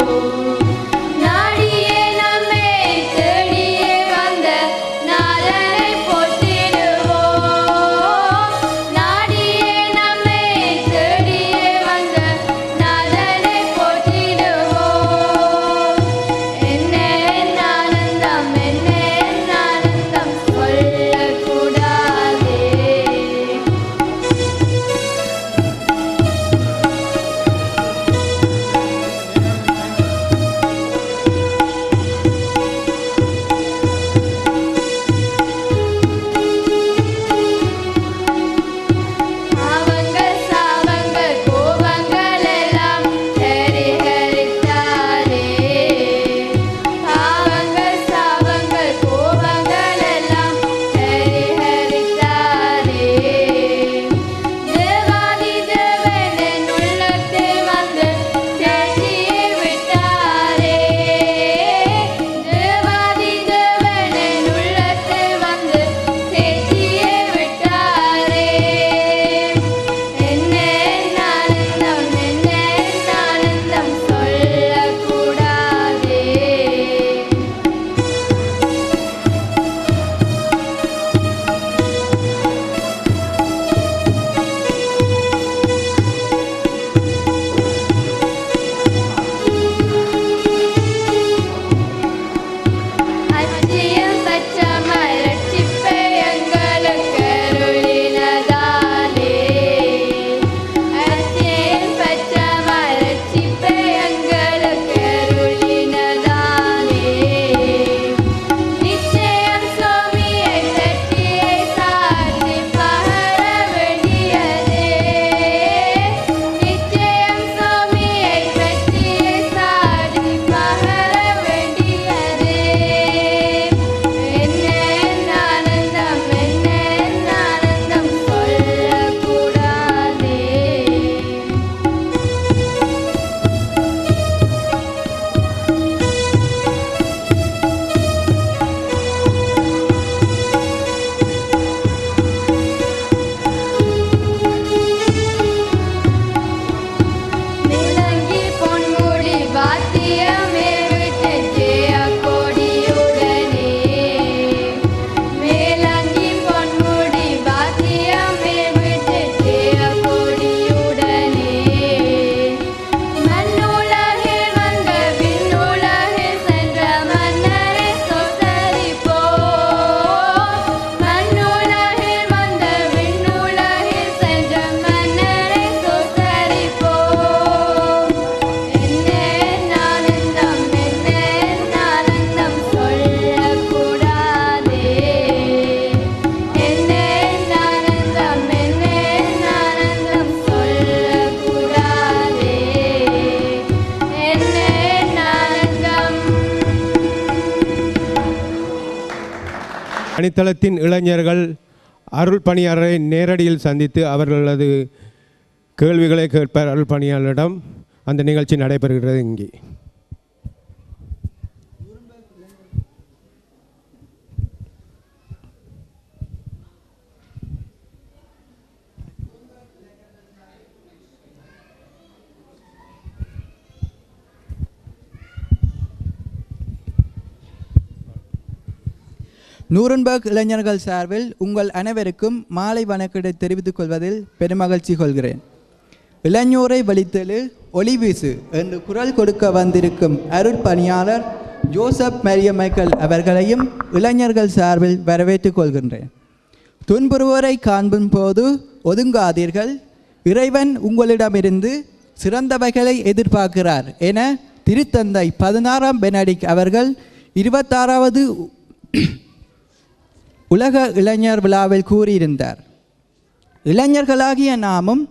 you. அணித்தளத்தின் இளைஞர்கள் அருள் பணியாளரை நேரடியில் சந்தித்து அவர்களது கேள்விகளை கேட்பார் அருள் பணியாளரிடம் அந்த நிகழ்ச்சி நடைபெறுகிறது இங்கே. நூரன்பர்க் இளைஞர்கள் சார்பில் உங்கள் அனைவருக்கும் மாலை வணக்கத்தை தெரிவித்துக் கொள்வதில் பெருமகிழ்ச்சி கொள்கிறேன். இளைஞரை வழித்தெழு ஒளி வீசு என்று குரல் கொடுக்க வந்திருக்கும் அருட்பணியாளர் ஜோசப் மரிய மைக்கேல் அவர்களையும் இளைஞர்கள் சார்பில் வரவேற்றுக் கொள்கின்றேன். துன்புறுவோரை காண்பும் போது ஒதுங்காதீர்கள். இறைவன் உங்களிடமிருந்து சிறந்தவைகளை எதிர்பார்க்கிறார் என திருத்தந்தை பதினாறாம் பெனடிக் அவர்கள் இருபத்தாறாவது உலக இளைஞர் விழாவில் கூறியிருந்தார். இளைஞர்களாகிய நாமும்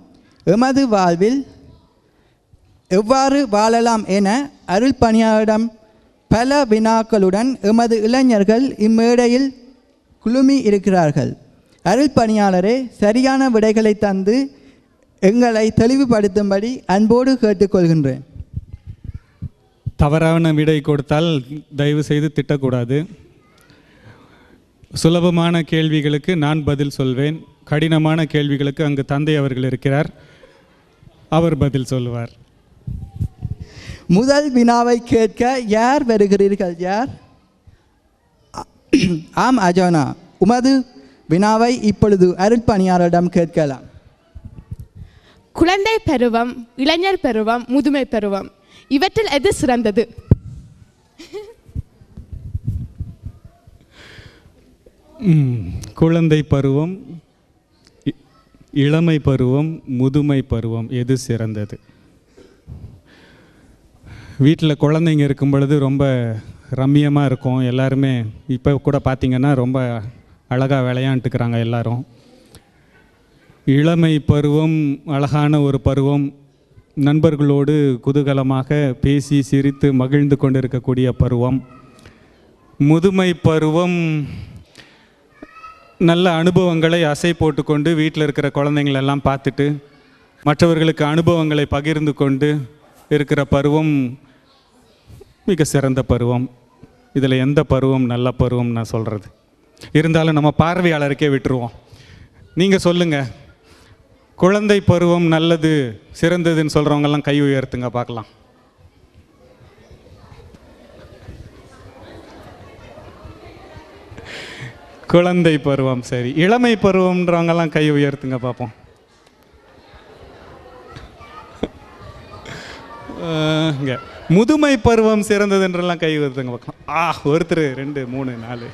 எமது வாழ்வில் எவ்வாறு வாழலாம் என அருள் பணியாளரிடம் பல வினாக்களுடன் எமது இளைஞர்கள் இம்மேடையில் குழுமி இருக்கிறார்கள். அருள் பணியாளரே சரியான விடைகளை தந்து எங்களை தெளிவுபடுத்தும்படி அன்போடு கேட்டுக்கொள்கின்றேன். தவறான விடை கொடுத்தால் தயவு செய்து திட்டக்கூடாது. சுலபமான கேள்விகளுக்கு நான் பதில் சொல்வேன். கடினமான கேள்விகளுக்கு அங்கு தந்தை அவர்கள் இருக்கிறார். அவர் பதில் சொல்லுவார். முதல் வினாவை கேட்க யார் வருகிறீர்கள்? யார்? ஆம் அஜோனா. உமது வினாவை இப்பொழுது அருட்பணியாரிடம் கேட்கலாம். குழந்தை பருவம் இளைஞர் பருவம் முதுமை பருவம். இவற்றில் எது சிறந்தது? குழந்தை பருவம் இ- இளமை பருவம் முதுமை பருவம் எது சிறந்தது? வீட்டில் குழந்தைங்க இருக்கும் பொழுது ரொம்ப ரம்மியமாக இருக்கும். எல்லாருமே இப்போ கூட பார்த்திங்கன்னா ரொம்ப அழகாக விளையாண்டுக்கிறாங்க எல்லாரும். இளமை பருவம் அழகான ஒரு பருவம். நண்பர்களோடு குதூகலமாக பேசி சிரித்து மகிழ்ந்து கொண்டிருக்கக்கூடிய பருவம். முதுமை பருவம் நல்ல அனுபவங்களை அசை போட்டுக்கொண்டு வீட்டில் இருக்கிற குழந்தைங்களெல்லாம் பார்த்துட்டு மற்றவர்களுக்கு அனுபவங்களை பகிர்ந்து கொண்டு இருக்கிற பருவம் மிக சிறந்த பருவம். இதில் எந்த பருவம் நல்ல பருவம் நான் சொல்கிறது இருந்தாலும் நம்ம பார்வையாளருக்கே விட்டுருவோம். நீங்கள் சொல்லுங்கள் குழந்தை பருவம் நல்லது சிறந்ததுன்னு சொல்கிறவங்கெல்லாம் கை உயர்த்துங்க பார்க்கலாம். குழந்தை பருவம் சரி. இளமை பருவம்ன்றவங்கெல்லாம் கை உயர்த்துங்க பார்ப்போம் இங்கே. முதுமை பருவம் சிறந்ததுன்றெல்லாம் கை உயர்த்துங்க பார்க்கலாம் ஆ ஒருத்தர் ரெண்டு மூணு நாலு.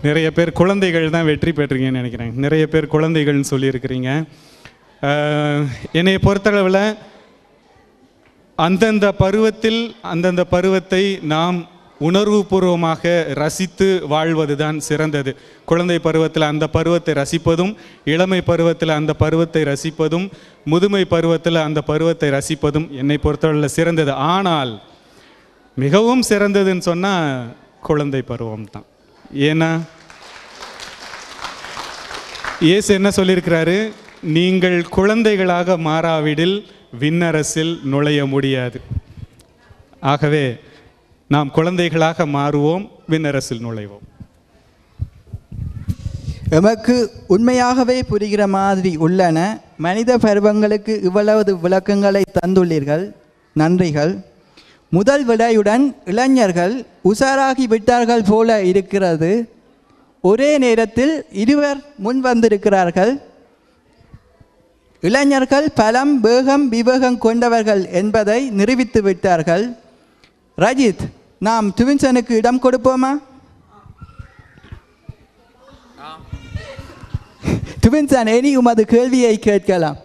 நிறைய பேர் குழந்தைகள் தான் வெற்றி பெற்றீங்கன்னு நினைக்கிறேன். நிறைய பேர் குழந்தைகள்னு சொல்லியிருக்கிறீங்க. என்னை பொறுத்தளவில் அந்தந்த பருவத்தில் அந்தந்த பருவத்தை நாம் உணர்வுபூர்வமாக ரசித்து வாழ்வது தான் சிறந்தது. குழந்தை பருவத்தில் அந்த பருவத்தை ரசிப்பதும் இளமை பருவத்தில் அந்த பருவத்தை ரசிப்பதும் முதுமை பருவத்தில் அந்த பருவத்தை ரசிப்பதும் என்னை பொறுத்தவரையில் சிறந்தது. ஆனால் மிகவும் சிறந்ததுன்னு சொன்னால் குழந்தை பருவம் தான் ஏன்னா இயேசு என்ன சொல்லியிருக்கிறாரு? நீங்கள் குழந்தைகளாக மாறாவிடில் விண்ணரசில் நுழைய முடியாது. ஆகவே நாம் குழந்தைகளாக மாறுவோம் விண்ணரசில் நுழைவோம். எமக்கு உண்மையாகவே புரிகிற மாதிரி உள்ளன. மனித பருவங்களுக்கு இவ்வளவு விளக்கங்களை தந்துள்ளீர்கள். நன்றிகள். முதல் விடையுடன் இளைஞர்கள் உஷாராகி விட்டார்கள் போல இருக்கிறது. ஒரே நேரத்தில் இருவர் முன் வந்திருக்கிறார்கள். இளைஞர்கள் பலம் வேகம் விவேகம் கொண்டவர்கள் என்பதை நிரூபித்து விட்டார்கள். ரஜித் நாம் துவின்சனுக்கு இடம் கொடுப்போமா? துவின்சன் இனி உமது கேள்வியை கேட்கலாம்.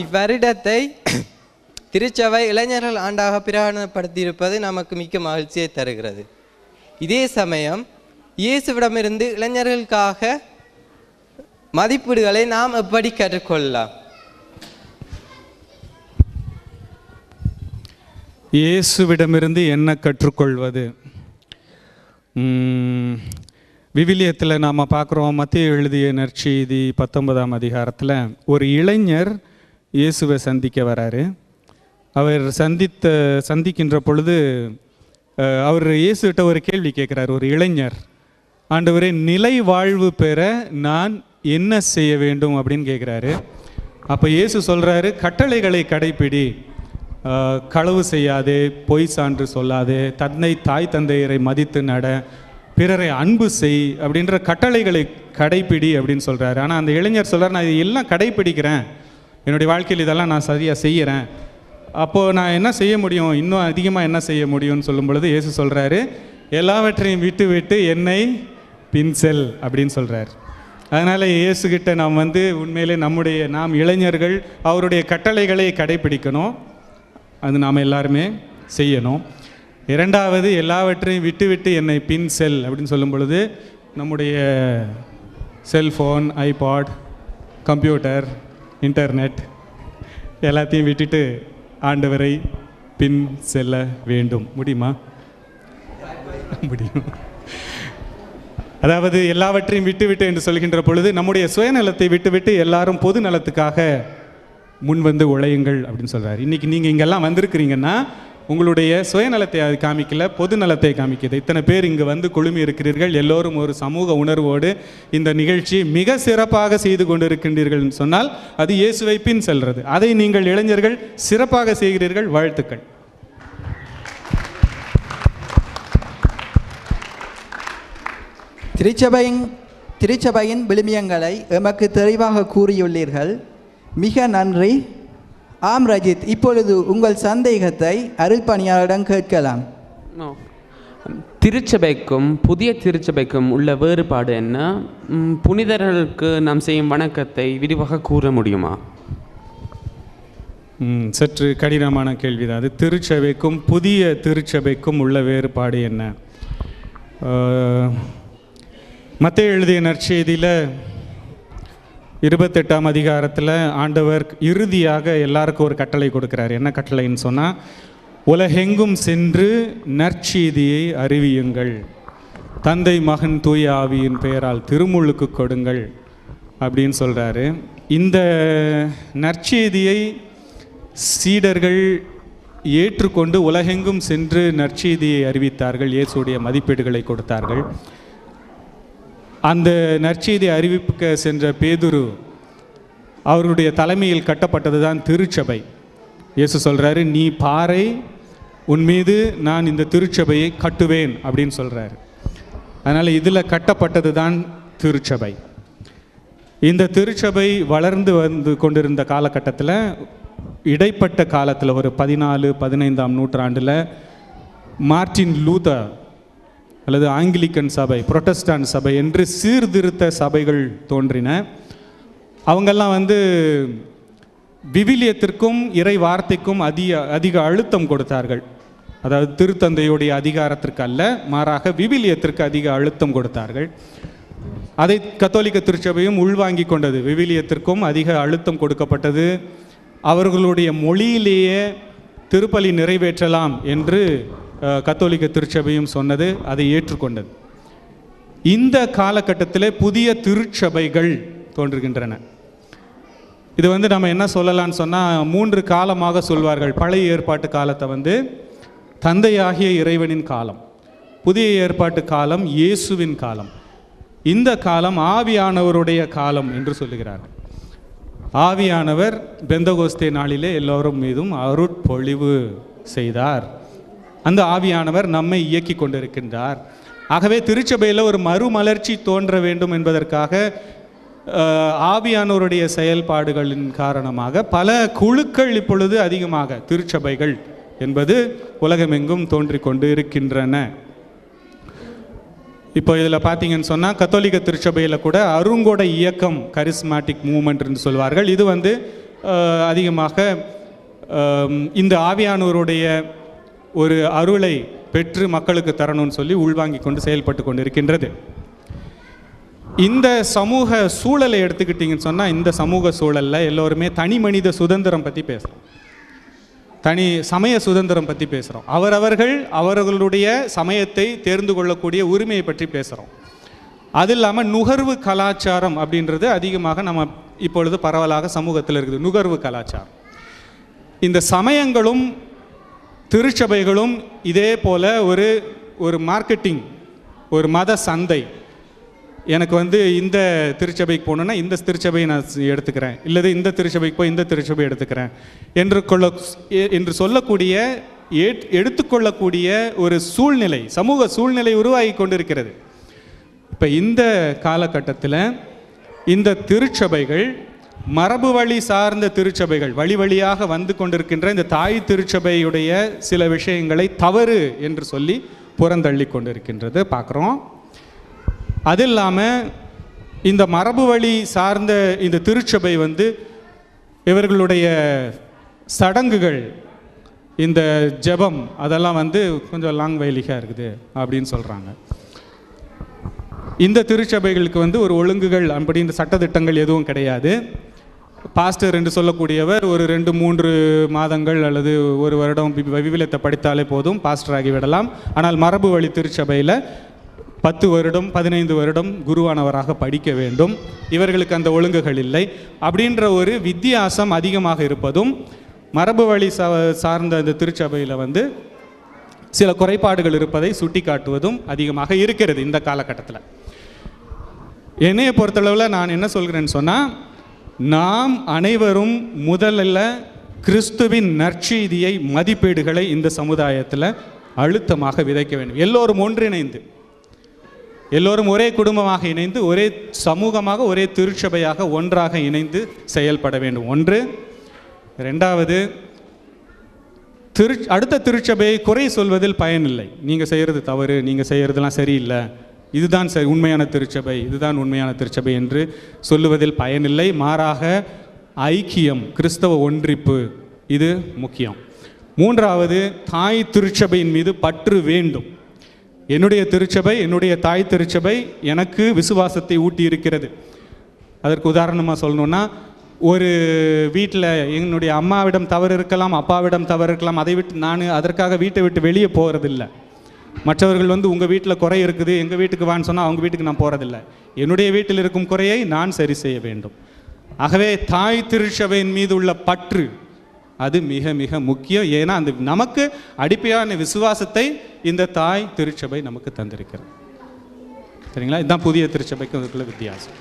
இவ்வருடத்தை திருச்சபை இளைஞர்கள் ஆண்டாக பிரகடனப்படுத்தியிருப்பது நமக்கு மிக்க மகிழ்ச்சியை தருகிறது. இதே சமயம் இயேசுவிடமிருந்து இளைஞர்களுக்காக மதிப்பீடுகளை நாம் எப்படி கற்றுக்கொள்ளலாம்? இயேசுவிடமிருந்து என்ன கற்றுக்கொள்வது? விவிலியத்தில் நாம் பார்க்குறோம் மத்திய எழுதிய நற்செய்தி பத்தொன்பதாம் அதிகாரத்தில் ஒரு இளைஞர் இயேசுவை சந்திக்க வராரு. அவர் சந்தித்த சந்திக்கின்ற பொழுது அவர் இயேசுகிட்ட ஒரு கேள்வி கேட்குறார் ஒரு இளைஞர் ஆண்டவரே நிலை வாழ்வு பெற நான் என்ன செய்ய வேண்டும்? அப்படின்னு கேட்குறாரு. அப்போ இயேசு சொல்கிறாரு கட்டளைகளை கடைப்பிடி களவு செய்யாதே பொய் சான்று சொல்லாதே தன்னை தாய் தந்தையரை மதித்து நட பிறரை அன்பு செய் அப்படின்ற கட்டளைகளை கடைப்பிடி அப்படின்னு சொல்கிறாரு ஆனால் அந்த இளைஞர் சொல்கிறார் நான் இது எல்லாம் கடைப்பிடிக்கிறேன். என்னுடைய வாழ்க்கையில் இதெல்லாம் நான் சரியாக செய்கிறேன் அப்போது நான் என்ன செய்ய முடியும்? இன்னும் அதிகமாக என்ன செய்ய முடியும்னு சொல்லும் பொழுது இயேசு சொல்கிறாரு எல்லாவற்றையும் விட்டு விட்டு என்னை பின்செல் அப்படின்னு சொல்கிறார் அதனால் இயேசுகிட்ட நாம் வந்து உண்மையிலே நம்முடைய நாம் இளைஞர்கள் அவருடைய கட்டளைகளை கடைப்பிடிக்கணும். அது நாம் எல்லாருமே செய்யணும். இரண்டாவது எல்லாவற்றையும் விட்டு விட்டு என்னை பின் செல் அப்படின்னு சொல்லும் பொழுது நம்முடைய செல்ஃபோன் ஐபாட் கம்ப்யூட்டர் இன்டர்நெட் எல்லாத்தையும் விட்டுட்டு ஆண்டவரை பின் செல்ல வேண்டும். முடியுமா? முடியும். அதாவது எல்லாவற்றையும் விட்டுவிட்டு என்று சொல்கின்ற பொழுது நம்முடைய சுயநலத்தை விட்டுவிட்டு எல்லாரும் பொது நலத்துக்காக முன் வந்து உழையுங்கள் அப்படின்னு சொல்கிறார் இன்றைக்கி நீங்கள் இங்கெல்லாம் வந்திருக்கிறீங்கன்னா உங்களுடைய சுயநலத்தை அது காமிக்கல பொது நலத்தை காமிக்குது. இத்தனை பேர் இங்கு வந்து குழுமி இருக்கிறீர்கள். எல்லோரும் ஒரு சமூக உணர்வோடு இந்த நிகழ்ச்சி மிக சிறப்பாக செய்து கொண்டிருக்கின்றீர்கள் சொன்னால் அது இயேசுவை பின் செல்கிறது அதை நீங்கள் இளைஞர்கள் சிறப்பாக செய்கிறீர்கள். வாழ்த்துக்கள். திருச்சபையின் திருச்சபையின் விழுமியங்களை எமக்கு தெளிவாக கூறியுள்ளீர்கள். மிக நன்றி. ஆம் ரஜித் இப்பொழுது உங்கள் சந்தேகத்தை அருள் பணியாளரிடம் கேட்கலாம். No. திருச்சபைக்கும் புதிய திருச்சபைக்கும் உள்ள வேறுபாடு என்ன? புனிதர்களுக்கு நாம் செய்யும் வணக்கத்தை விரிவாக கூற முடியுமா? ம், சற்று கடினமான கேள்விதான். அது திருச்சபைக்கும் புதிய திருச்சபைக்கும் உள்ள வேறுபாடு என்ன? மத்திய எழுதிய நற்செய்தியில் இருபத்தெட்டாம் அதிகாரத்தில் ஆண்டவர் இறுதியாக எல்லாருக்கும் ஒரு கட்டளை கொடுக்குறாரு. என்ன கட்டளைன்னு சொன்னால் உலகெங்கும் சென்று நற்செய்தியை அறிவியுங்கள். தந்தை மகன் தூய ஆவியின் பெயரால் திருமுழுக்கு கொடுங்கள். அப்படின்னு சொல்கிறாரு இந்த நற்செய்தியை சீடர்கள் ஏற்றுக்கொண்டு உலகெங்கும் சென்று நற்செய்தியை அறிவித்தார்கள். இயேசுடைய மதிப்பீடுகளை கொடுத்தார்கள். அந்த நற்செய்தி அறிவிப்புக்க சென்ற பேதுரு அவருடைய தலைமையில் கட்டப்பட்டது தான் திருச்சபை. இயேசு சொல்கிறாரு நீ பாறை உன் மீது நான் இந்த திருச்சபையை கட்டுவேன் அப்படின்னு சொல்கிறாரு அதனால் இதில் கட்டப்பட்டது தான் திருச்சபை. இந்த திருச்சபை வளர்ந்து வந்து கொண்டிருந்த காலகட்டத்தில் இடைப்பட்ட காலத்தில் ஒரு பதினாலு பதினைந்தாம் நூற்றாண்டில் மார்டின் லூதர் அல்லது ஆங்கிலிக்கன் சபை புரொட்டஸ்டான் சபை என்று சீர்திருத்த சபைகள் தோன்றின. அவங்கெல்லாம் வந்து விவிலியத்திற்கும் இறை வார்த்தைக்கும் அதிக அதிக அழுத்தம் கொடுத்தார்கள். அதாவது திருத்தந்தையுடைய அதிகாரத்திற்கு அல்ல மாறாக விவிலியத்திற்கு அதிக அழுத்தம் கொடுத்தார்கள். அதை கத்தோலிக்க திருச்சபையும் உள்வாங்கி கொண்டது. விவிலியத்திற்கும் அதிக அழுத்தம் கொடுக்கப்பட்டது. அவர்களுடைய மொழியிலேயே திருப்பலி நிறைவேற்றலாம் என்று கத்தோலிக்க திருச்சபையும் சொன்னது அதை ஏற்றுக்கொண்டது. இந்த காலகட்டத்தில் புதிய திருச்சபைகள் தோன்றுகின்றன. இது வந்து நம்ம என்ன சொல்லலாம்னு சொன்னால் மூன்று காலமாக சொல்வார்கள். பழைய ஏற்பாட்டு காலத்தை வந்து தந்தையாகிய இறைவனின் காலம் புதிய ஏற்பாட்டு காலம் இயேசுவின் காலம். இந்த காலம் ஆவியானவருடைய காலம் என்று சொல்லுகிறார்கள். ஆவியானவர் பெந்தகோஸ்தே நாளிலே எல்லோரும் மீதும் அருட்பொழிவு செய்தார். அந்த ஆவியானவர் நம்மை இயக்கி கொண்டிருக்கின்றார். ஆகவே திருச்சபையில் ஒரு மறுமலர்ச்சி தோன்ற வேண்டும் என்பதற்காக ஆவியானோருடைய செயல்பாடுகளின் காரணமாக பல குழுக்கள் இப்பொழுது அதிகமாக திருச்சபைகள் என்பது உலகமெங்கும் தோன்றிக் கொண்டு இருக்கின்றன இப்போ இதில் பார்த்தீங்கன்னு சொன்னால் கத்தோலிக்க திருச்சபையில் கூட அருங்கொடை இயக்கம் கரிஸ்மாட்டிக் மூமெண்ட்னு சொல்வார்கள். இது வந்து அதிகமாக இந்த ஆவியானோருடைய ஒரு அருளை பெற்று மக்களுக்கு தரணும்னு சொல்லி உள்வாங்கி கொண்டு செயல்பட்டு கொண்டு இருக்கின்றது இந்த சமூக சூழலை எடுத்துக்கிட்டிங்கன்னு சொன்னால் இந்த சமூக சூழலில் எல்லோருமே தனி மனித சுதந்திரம் பற்றி பேசுகிறோம் தனி சமய சுதந்திரம் பற்றி பேசுகிறோம் அவரவர்கள் அவர்களுடைய சமயத்தை தேர்ந்து கொள்ளக்கூடிய உரிமையை பற்றி பேசுகிறோம் அது இல்லாமல் நுகர்வு கலாச்சாரம் அப்படின்றது அதிகமாக நம்ம இப்பொழுது பரவலாக சமூகத்தில் இருக்குது. நுகர்வு கலாச்சாரம். இந்த சமயங்களும் திருச்சபைகளும் இதே போல் ஒரு ஒரு மார்க்கெட்டிங் ஒரு மத சந்தை. எனக்கு வந்து இந்த திருச்சபைக்கு போகணுன்னா இந்த திருச்சபையை நான் எடுத்துக்கிறேன். இல்லது இந்த திருச்சபைக்கு போய் இந்த திருச்சபை எடுத்துக்கிறேன். என்று கொள்ள என்று சொல்லக்கூடிய எடுத்துக்கொள்ளக்கூடிய ஒரு சூழ்நிலை சமூக சூழ்நிலை உருவாகி கொண்டிருக்கிறது. இப்போ இந்த காலகட்டத்தில் இந்த திருச்சபைகள் மரபு வழி சார்ந்த திருச்சபைகள் வழி வழியாக வந்து கொண்டிருக்கின்ற இந்த தாய் திருச்சபையுடைய சில விஷயங்களை தவறு என்று சொல்லி புறந்தள்ளி கொண்டிருக்கின்றது. பார்க்குறோம். அது இல்லாமல் இந்த மரபு வழி சார்ந்த இந்த திருச்சபை வந்து இவர்களுடைய சடங்குகள் இந்த ஜெபம் அதெல்லாம் வந்து கொஞ்சம் லாங் வைலிகாக இருக்குது அப்படின்னு சொல்கிறாங்க இந்த திருச்சபைகளுக்கு வந்து ஒரு ஒழுங்குகள் அப்படின்னு சட்டத்திட்டங்கள் எதுவும் கிடையாது. பாஸ்டர் என்று சொல்லக்கூடியவர் ஒரு ரெண்டு மூன்று மாதங்கள் அல்லது ஒரு வருடம் வி- விவிலியத்தை படித்தாலே போதும் பாஸ்டர் ஆகிவிடலாம் ஆனால் மரபு வழி திருச்சபையில் பத்து வருடம் பதினைந்து வருடம் குருவானவராக படிக்க வேண்டும். இவர்களுக்கு அந்த ஒழுங்குகள் இல்லை. அப்படின்ற ஒரு வித்தியாசம் அதிகமாக இருப்பதும் மரபு வழி சார்ந்த இந்த திருச்சபையில் வந்து சில குறைபாடுகள் இருப்பதை சுட்டிக்காட்டுவதும் அதிகமாக இருக்கிறது இந்த காலகட்டத்தில். என்னையை பொறுத்தளவில் நான் என்ன சொல்கிறேன்னு சொன்னால் நாம் அனைவரும் முதல்ல கிறிஸ்துவின் நற்செய்தியை மதிப்பீடுகளை இந்த சமுதாயத்தில் அழுத்தமாக விதைக்க வேண்டும். எல்லோரும் ஒன்றிணைந்து எல்லோரும் ஒரே குடும்பமாக இணைந்து ஒரே சமூகமாக ஒரே திருச்சபையாக ஒன்றாக இணைந்து செயல்பட வேண்டும். ஒன்று. ரெண்டாவது திரு அடுத்த திருச்சபையை குறை சொல்வதில் பயனில்லை. நீங்கள் செய்கிறது தவறு நீங்கள் செய்கிறதுலாம் சரியில்லை. இதுதான் சரி உண்மையான திருச்சபை இதுதான் உண்மையான திருச்சபை என்று சொல்லுவதில் பயனில்லை. மாறாக ஐக்கியம் கிறிஸ்தவ ஒன்றிப்பு இது முக்கியம். மூன்றாவது தாய் திருச்சபையின் மீது பற்று வேண்டும். என்னுடைய திருச்சபை என்னுடைய தாய் திருச்சபை எனக்கு விசுவாசத்தை ஊட்டி இருக்கிறது அதற்கு உதாரணமாக சொல்லணும்னா ஒரு வீட்டில் என்னுடைய அம்மாவிடம் தவறு இருக்கலாம் அப்பாவிடம் தவறு இருக்கலாம் அதை விட்டு நான் அதற்காக வீட்டை விட்டு வெளியே போகிறதில்ல மற்றவர்கள் வந்து உங்கள் வீட்டில் குறை இருக்குது எங்கள் வீட்டுக்கு வான்னு சொன்னால் அவங்க வீட்டுக்கு நான் போகிறதில்ல என்னுடைய வீட்டில் இருக்கும் குறையை நான் சரி செய்ய வேண்டும். ஆகவே தாய் திருச்சபையின் மீது உள்ள பற்று அது மிக மிக முக்கியம். ஏன்னா அந்த நமக்கு அடிப்படையான விசுவாசத்தை இந்த தாய் திருச்சபை நமக்கு தந்திருக்கிறது. சரிங்களா? இதுதான் புதிய திருச்சபைக்கும் அதுக்குள்ள வித்தியாசம்.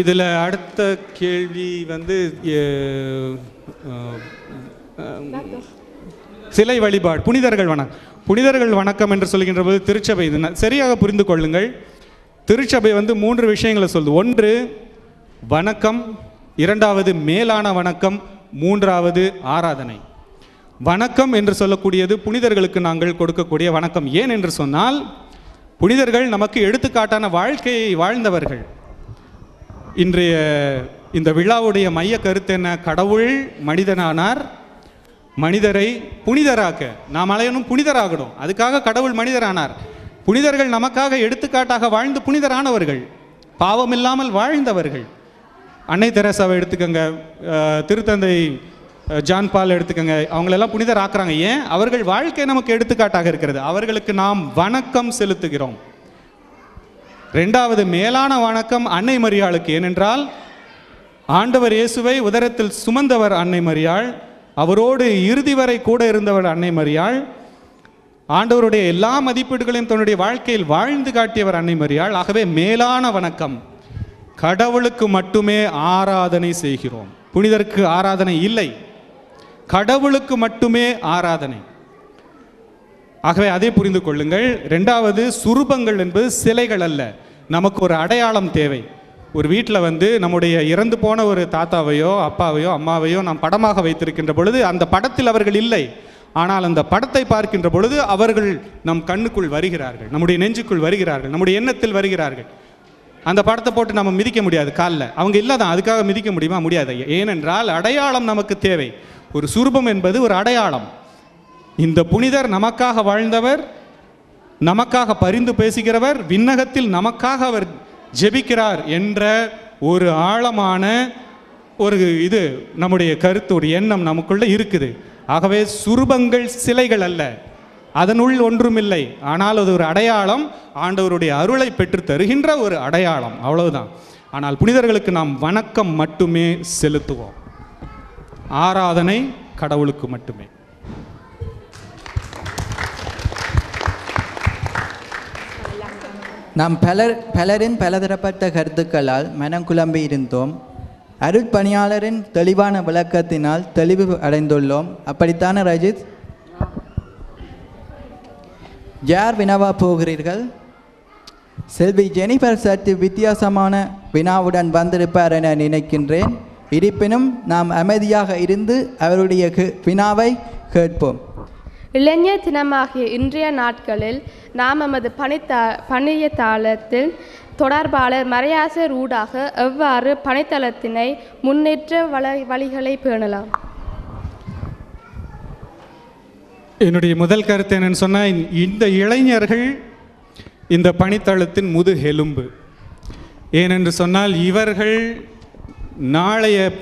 இதில் அடுத்த கேள்வி வந்து சிலை வழிபாடு. புனிதர்கள் வணக்கம் புனிதர்கள் வணக்கம் என்று சொல்கின்ற போது திருச்சபை இது. சரியாக புரிந்து கொள்ளுங்கள். திருச்சபை வந்து மூன்று விஷயங்களை சொல்லுது. ஒன்று வணக்கம். இரண்டாவது மேலான வணக்கம். மூன்றாவது ஆராதனை. வணக்கம் என்று சொல்லக்கூடியது புனிதர்களுக்கு நாங்கள் கொடுக்கக்கூடிய வணக்கம். ஏன் என்று சொன்னால் புனிதர்கள் நமக்கு எடுத்துக்காட்டான வாழ்க்கையை வாழ்ந்தவர்கள். இன்றைய இந்த விழாவுடைய மைய கருத்து என்ன? கடவுள் மனிதனானார். மனிதரை புனிதராக்க. நாம் அலையனும் புனிதராகணும். அதுக்காக கடவுள் மனிதரானார். புனிதர்கள் நமக்காக எடுத்துக்காட்டாக வாழ்ந்து புனிதரானவர்கள். பாவமில்லாமல் வாழ்ந்தவர்கள். அன்னை தெரசாவை எடுத்துக்கோங்க. திருத்தந்தை ஜான் பால் எடுத்துக்கோங்க. அவங்களெல்லாம் புனிதர் ஆக்குறாங்க ஏன்? அவர்கள் வாழ்க்கை நமக்கு எடுத்துக்காட்டாக இருக்கிறது. அவர்களுக்கு நாம் வணக்கம் செலுத்துகிறோம். ரெண்டாவது மேலான வணக்கம் அன்னை மரியாளுக்கு. ஏனென்றால் ஆண்டவர் இயேசுவை உதரத்தில் சுமந்தவர் அன்னை மரியாள். அவரோடு இறுதி வரை கூட இருந்தவர் அன்னை மரியாள். ஆண்டவருடைய எல்லா மதிப்பீடுகளையும் தன்னுடைய வாழ்க்கையில் வாழ்ந்து காட்டியவர் அன்னை மரியாள். ஆகவே மேலான வணக்கம். கடவுளுக்கு மட்டுமே ஆராதனை செய்கிறோம். புனிதருக்கு ஆராதனை இல்லை. கடவுளுக்கு மட்டுமே ஆராதனை. ஆகவே அதை புரிந்து கொள்ளுங்கள். ரெண்டாவது சுரூபங்கள் என்பது சிலைகள் அல்ல. நமக்கு ஒரு அடையாளம் தேவை. ஒரு வீட்டில் வந்து நம்முடைய இறந்து போன ஒரு தாத்தாவையோ அப்பாவையோ அம்மாவையோ நாம் படமாக வைத்திருக்கின்ற பொழுது அந்த படத்தில் அவர்கள் இல்லை. ஆனால் அந்த படத்தை பார்க்கின்ற பொழுது அவர்கள் நம் கண்ணுக்குள் வருகிறார்கள். நம்முடைய நெஞ்சுக்குள் வருகிறார்கள். நம்முடைய எண்ணத்தில் வருகிறார்கள். அந்த படத்தை போட்டு நம்ம மிதிக்க முடியாது காலில். அவங்க இல்லை தான். அதுக்காக மிதிக்க முடியுமா? முடியாது ஏனென்றால் அடையாளம் நமக்கு தேவை. ஒரு சுரூபம் என்பது ஒரு அடையாளம். இந்த புனிதர் நமக்காக வாழ்ந்தவர் நமக்காக பரிந்து பேசுகிறவர் விண்ணகத்தில் நமக்காக அவர் ஜெபிக்கிறார் என்ற ஒரு ஆழமான ஒரு இது நம்முடைய கருத்து ஒரு எண்ணம் நமக்குள்ளே இருக்குது. ஆகவே சுரூபங்கள் சிலைகள் அல்ல. அதனுள் ஒன்றுமில்லை. ஆனால் அது ஒரு அடையாளம். ஆண்டவருடைய அருளை பெற்று தருகின்ற ஒரு அடையாளம். அவ்வளவுதான். ஆனால் புனிதர்களுக்கு நாம் வணக்கம் மட்டுமே செலுத்துவோம். ஆராதனை கடவுளுக்கு மட்டுமே. நாம் பலர் பலரின் பலதரப்பட்ட கருத்துக்களால் மனம் குழம்பி இருந்தோம் அருட்பணியாளரின் தெளிவான விளக்கத்தினால் தெளிவு அடைந்துள்ளோம். அப்படித்தானே ரஜித்? யார் வினவா போகிறீர்கள்? செல்வி ஜெனிஃபர் சற்று வித்தியாசமான வினாவுடன் வந்திருப்பார் என நினைக்கின்றேன். இருப்பினும் நாம் அமைதியாக இருந்து அவருடைய வினாவை கேட்போம். இளைஞர் தினமாகிய இன்றைய நாட்களில் நாம் நமது பணித்தா பணியத்தாளத்தில் தொடர்பாளர் மறையாசர் ஊடாக எவ்வாறு பணித்தளத்தினை முன்னேற்ற வள வழிகளை பேணலாம்? என்னுடைய முதல் கருத்து என்னன்னு சொன்னால் இந்த இளைஞர்கள் இந்த பணித்தளத்தின் முதுகெலும்பு. ஏனென்று சொன்னால் இவர்கள் நாளைய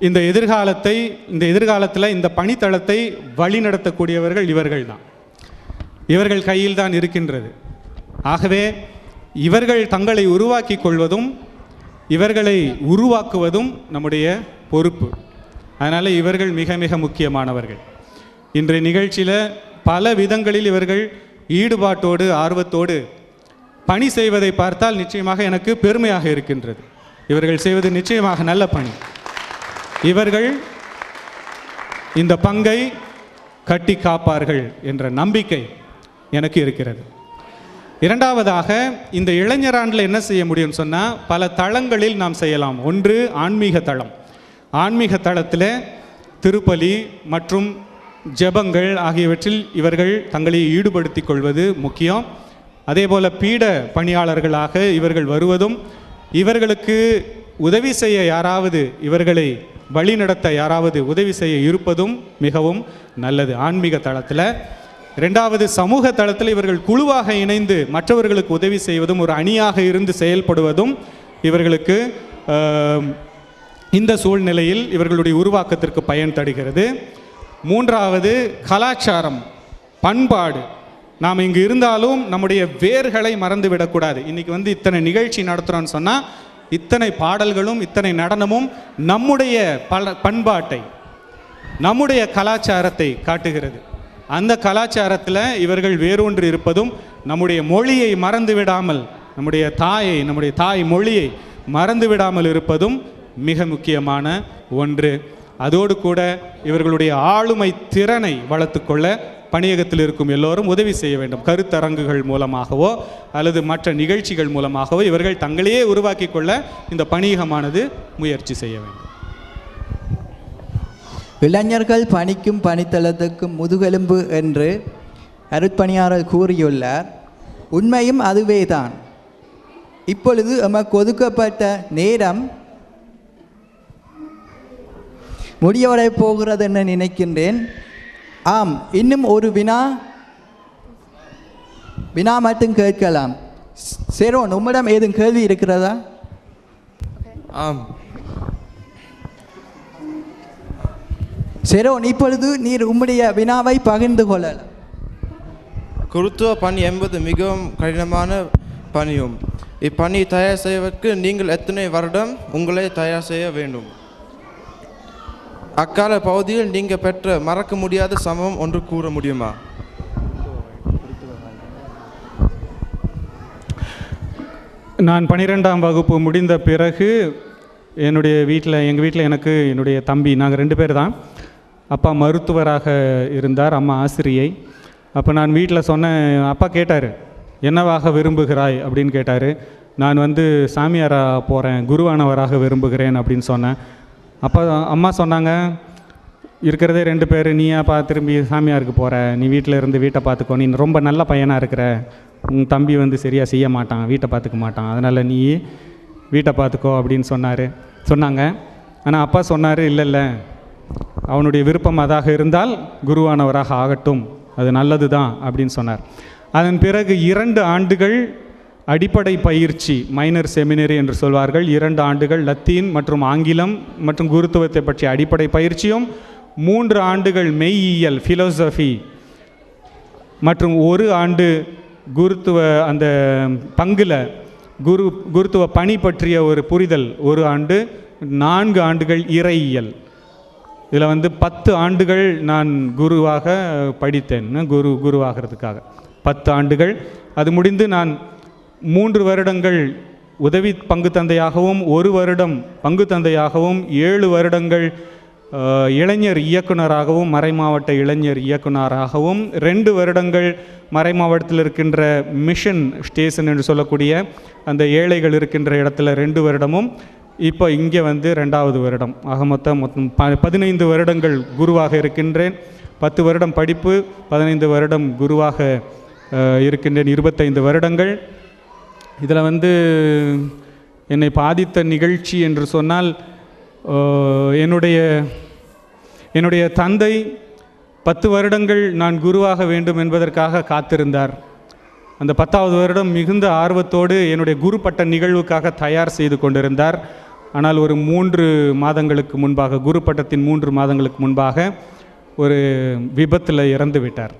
இந்த எதிர்காலத்தை இந்த எதிர்காலத்தில் இந்த பணித்தளத்தை வழிநடத்தக்கூடியவர்கள் இவர்கள் தான் இவர்கள் கையில் தான் இருக்கின்றது. ஆகவே இவர்கள் தங்களை உருவாக்கி கொள்வதும் இவர்களை உருவாக்குவதும் நம்முடைய பொறுப்பு. அதனால் இவர்கள் மிக மிக முக்கியமானவர்கள். இன்றைய நிகழ்ச்சியில் பல விதங்களில் இவர்கள் ஈடுபாட்டோடு ஆர்வத்தோடு பணி செய்வதை பார்த்தால் நிச்சயமாக எனக்கு பெருமையாக இருக்கின்றது. இவர்கள் செய்வது நிச்சயமாக நல்ல பணி. இவர்கள் இந்த பங்கை கட்டி காப்பார்கள் என்ற நம்பிக்கை எனக்கு இருக்கிறது. இரண்டாவதாக இந்த இளைஞராண்டில் என்ன செய்ய முடியும்னு சொன்னால் பல தளங்களில் நாம் செய்யலாம். ஒன்று ஆன்மீக தளம். ஆன்மீக தளத்தில் திருப்பலி மற்றும் ஜெபங்கள் ஆகியவற்றில் இவர்கள் தங்களை ஈடுபடுத்திக் கொள்வது முக்கியம். அதே போல் பீட பணியாளர்களாக இவர்கள் வருவதும் இவர்களுக்கு உதவி செய்ய யாராவது இவர்களை வழிநடத்த யாராவது உதவி செய்ய இருப்பதும் மிகவும் நல்லது. ஆன்மீக தளத்தில். ரெண்டாவது சமூக தளத்தில் இவர்கள் குழுவாக இணைந்து மற்றவர்களுக்கு உதவி செய்வதும் ஒரு அணியாக இருந்து செயல்படுவதும் இவர்களுக்கு இந்த சூழ்நிலையில் இவர்களுடைய உருவாக்கத்திற்கு பயன் தருகிறது. மூன்றாவது கலாச்சாரம் பண்பாடு. நாம் இங்கு இருந்தாலும் நம்முடைய வேர்களை மறந்துவிடக்கூடாது. இன்றைக்கி வந்து இத்தனை நிகழ்ச்சி நடத்துகிறோன்னு சொன்னால் இத்தனை பாடல்களும் இத்தனை நடனமும் நம்முடைய பல பண்பாட்டை நம்முடைய கலாச்சாரத்தை காட்டுகிறது. அந்த கலாச்சாரத்தில் இவர்கள் வேரூன்றி இருப்பதும் நம்முடைய மொழியை மறந்து விடாமல் நம்முடைய தாயை நம்முடைய தாய் மொழியை மறந்து விடாமல் இருப்பதும் மிக முக்கியமான ஒன்று. அதோடு கூட இவர்களுடைய ஆளுமை திறனை வளர்த்துக்கொள்ள பணியகத்தில் இருக்கும் எல்லோரும் உதவி செய்ய வேண்டும். கருத்தரங்குகள் மூலமாகவோ அல்லது மற்ற நிகழ்ச்சிகள் மூலமாகவோ இவர்கள் தங்களையே உருவாக்கி கொள்ள இந்த பணியகமானது முயற்சி செய்ய வேண்டும். இளைஞர்கள் பணிக்கும் பணித்தளத்துக்கும் முதுகெலும்பு என்று அருட்பணியாளர் கூறியுள்ளார். உண்மையும் அதுவேதான். இப்பொழுது எமக்கு ஒதுக்கப்பட்ட நேரம் முடியவடை போகிறது என்று நினைக்கின்றேன். ஆம் இன்னும் ஒரு வினா வினா மட்டும் கேட்கலாம். செரோன் உம்மிடம் ஏதும் கேள்வி இருக்கிறதா? ஆம். செரோன் இப்பொழுது நீர் உம்முடைய வினாவை பகிர்ந்து கொள்ளலாம். குருத்துவ பணி என்பது மிகவும் கடினமான பணியும். இப்பணி தயார் செய்வதற்கு நீங்கள் எத்தனை வருடம் உங்களை தயார் செய்ய வேண்டும்? அக்கால பகுதியில் நீங்கள் பெற்ற மறக்க முடியாத சம்பவம் ஒன்று கூற முடியுமா? நான் பனிரெண்டாம் வகுப்பு முடிந்த பிறகு என்னுடைய வீட்டில் எங்கள் வீட்டில் எனக்கு என்னுடைய தம்பி நாங்கள் ரெண்டு பேர் தான். அப்பா மருத்துவராக இருந்தார் அம்மா ஆசிரியை. அப்போ நான் வீட்டில் சொன்னேன் அப்பா கேட்டார் என்னவாக விரும்புகிறாய்? அப்படின்னு கேட்டார். நான் வந்து சாமியாராக போகிறேன் குருவானவராக விரும்புகிறேன் அப்படின்னு சொன்னேன். அப்போ அம்மா சொன்னாங்க இருக்கிறதே ரெண்டு பேர் நீயாப்பா திரும்பி சாமியாருக்கு போகிற நீ வீட்டில் இருந்து வீட்டை பார்த்துக்கோ நீ ரொம்ப நல்ல பையனாக இருக்கிற. உன் தம்பி வந்து சரியாக செய்ய மாட்டான் வீட்டை பார்த்துக்க மாட்டான். அதனால் நீ வீட்டை பார்த்துக்கோ அப்படின்னு சொன்னார். சொன்னாங்க. ஆனால் அப்பா சொன்னார் இல்லை இல்லை. அவனுடைய விருப்பம் அதாக இருந்தால் குருவானவராக ஆகட்டும். அது நல்லது தான் அப்படின்னு சொன்னார். அதன் பிறகு இரண்டு ஆண்டுகள் அடிப்படை பயிற்சி மைனர் செமினரி என்று சொல்வார்கள். இரண்டு ஆண்டுகள் லத்தீன் மற்றும் ஆங்கிலம் மற்றும் குருத்துவத்தை பற்றிய அடிப்படை பயிற்சியும் மூன்று ஆண்டுகள் மெய்யியல் ஃபிலோசஃபி மற்றும் ஒரு ஆண்டு குருத்துவ அந்த பங்கில் குரு குருத்துவ பணி பற்றிய ஒரு புரிதல். ஒரு ஆண்டு நான்கு ஆண்டுகள் இறையியல். இதில் வந்து பத்து ஆண்டுகள் நான் குருவாக படித்தேன் குரு குருவாகிறதுக்காக. பத்து ஆண்டுகள். அது முடிந்து நான் மூன்று வருடங்கள் உதவி பங்கு தந்தையாகவும் ஒரு வருடம் பங்கு தந்தையாகவும் ஏழு வருடங்கள் இளைஞர் இயக்குனராகவும் மறைமாவட்ட இளைஞர் இயக்குனராகவும் ரெண்டு வருடங்கள் மறைமாவட்டத்தில் இருக்கின்ற மிஷன் ஸ்டேஷன் என்று சொல்லக்கூடிய அந்த ஏழைகள் இருக்கின்ற இடத்துல ரெண்டு வருடமும் இப்போ இங்கே வந்து ரெண்டாவது வருடம். ஆக மொத்தம் மொத்தம் ப பதினைந்து வருடங்கள் குருவாக இருக்கின்றேன். பத்து வருடம் படிப்பு பதினைந்து வருடம் குருவாக இருக்கின்றேன். இருபத்தைந்து வருடங்கள். இதில் வந்து என்னை பாதித்த நிகழ்ச்சி என்று சொன்னால் என்னுடைய என்னுடைய தந்தை பத்து வருடங்கள் நான் குருவாக வேண்டும் என்பதற்காக காத்திருந்தார். அந்த பத்தாவது வருடம் மிகுந்த ஆர்வத்தோடு என்னுடைய குரு பட்ட நிகழ்வுக்காக தயார் செய்து கொண்டிருந்தார். ஆனால் ஒரு மூன்று மாதங்களுக்கு முன்பாக குரு பட்டத்தின் மூன்று மாதங்களுக்கு முன்பாக ஒரு விபத்தில் இறந்து விட்டார்.